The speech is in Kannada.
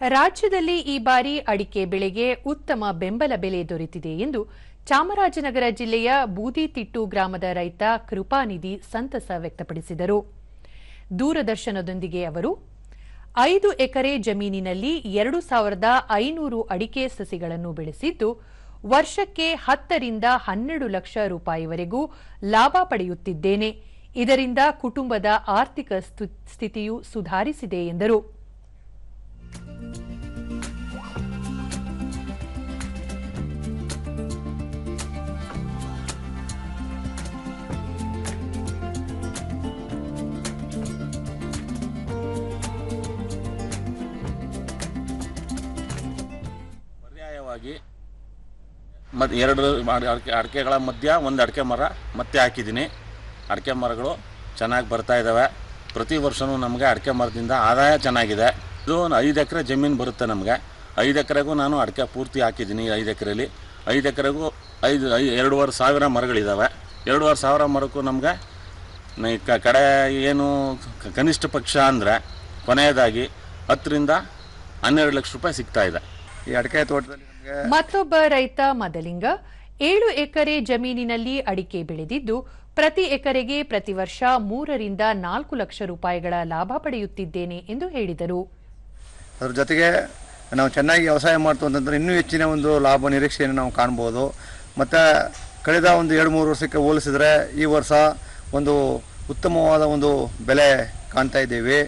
ರಾಜ್ಯದಲ್ಲಿ ಈ ಬಾರಿ ಅಡಿಕೆ ಬೆಳೆಗೆ ಉತ್ತಮ ಬೆಂಬಲ ಬೆಲೆ ದೊರೆತಿದೆ ಎಂದು ಚಾಮರಾಜನಗರ ಜಿಲ್ಲೆಯ ಬೂದಿತಿಟ್ಟು ಗ್ರಾಮದ ರೈತ ಕೃಪಾನಿಧಿ ಸಂತಸ ವ್ಯಕ್ತಪಡಿಸಿದರು. ದೂರದರ್ಶನದೊಂದಿಗೆ ಅವರು, ಐದು ಎಕರೆ ಜಮೀನಿನಲ್ಲಿ ಎರಡು ಸಾವಿರದ ಐನೂರು ಅಡಿಕೆ ಸಸಿಗಳನ್ನು ಬೆಳೆಸಿದ್ದು, ವರ್ಷಕ್ಕೆ ಹತ್ತರಿಂದ ಹನ್ನೆರಡು ಲಕ್ಷ ರೂಪಾಯಿವರೆಗೂ ಲಾಭ ಪಡೆಯುತ್ತಿದ್ದೇನೆ. ಇದರಿಂದ ಕುಟುಂಬದ ಆರ್ಥಿಕ ಸ್ಥಿತಿಯೂ ಸುಧಾರಿಸಿದೆ, ಎಂದರು. ಪರ್ಯಾಯವಾಗಿ ಮತ್ತು ಎರಡು ಅಡ್- ಅಡಿಕೆ, ಅಡಿಕೆಗಳ ಮಧ್ಯ ಒಂದು ಅಡಿಕೆ ಮರ ಮತ್ತೆ ಹಾಕಿದ್ದೀನಿ. ಅಡಿಕೆ ಮರಗಳು ಚೆನ್ನಾಗಿ ಬರ್ತಾ ಇದ್ದಾವೆ ಪ್ರತಿ ವರ್ಷವೂ ನಮಗೆ ಅಡಿಕೆ ಮರದಿಂದ ಆದಾಯ ಚೆನ್ನಾಗಿದೆ. ಇದು ಒಂದು ಐದು ಎಕರೆ ಜಮೀನು ಬರುತ್ತೆ ನಮಗೆ. ಐದು ಎಕರೆಗೂ ನಾನು ಅಡಿಕೆ ಪೂರ್ತಿ ಹಾಕಿದ್ದೀನಿ ಐದು ಎಕರೆಲಿ. ಐದು ಎಕರೆಗೂ ಐದು, ಐ, ಎರಡೂವರೆ ಸಾವಿರ ಮರಗಳಿದ್ದಾವೆ ಎರಡೂವರೆ ಸಾವಿರ ಮರಕ್ಕೂ ನಮಗೆ ಕಡೆ ಏನು ಕನಿಷ್ಠ ಪಕ್ಷ ಅಂದರೆ ಕೊನೆಯದಾಗಿ ಹತ್ತರಿಂದ ಹನ್ನೆರಡು ಲಕ್ಷ ರೂಪಾಯಿ ಸಿಗ್ತಾಯಿದೆ ಈ ಅಡಿಕೆ ತೋಟದಲ್ಲಿ ಮತ್ತೊಬ್ಬ ರೈತ ಮದಲಿಂಗ. ಏಳು ಎಕರೆ ಜಮೀನಿನಲ್ಲಿ ಅಡಿಕೆ ಬೆಳೆದಿದ್ದು, ಪ್ರತಿ ಎಕರೆಗೆ ಪ್ರತಿ ವರ್ಷ ಮೂರರಿಂದ ನಾಲ್ಕು ಲಕ್ಷ ರೂಪಾಯಿಗಳ ಲಾಭ ಪಡೆಯುತ್ತಿದ್ದೇನೆ ಎಂದು ಹೇಳಿದರು. ಅದರ ಜೊತೆಗೆ ನಾವು ಚೆನ್ನಾಗಿ ವ್ಯವಸಾಯ ಮಾಡ್ತು ಅಂತಂದ್ರೆ ಇನ್ನೂ ಹೆಚ್ಚಿನ ಒಂದು ಲಾಭ ನಿರೀಕ್ಷೆಯನ್ನು ನಾವು ಕಾಣ್ಬೋದು. ಮತ್ತು ಕಳೆದ ಒಂದು ಎರಡು ಮೂರು ವರ್ಷಕ್ಕೆ ಹೋಲಿಸಿದ್ರೆ ಈ ವರ್ಷ ಒಂದು ಉತ್ತಮವಾದ ಒಂದು ಬೆಲೆ ಕಾಣ್ತಾ ಇದ್ದೀವಿ.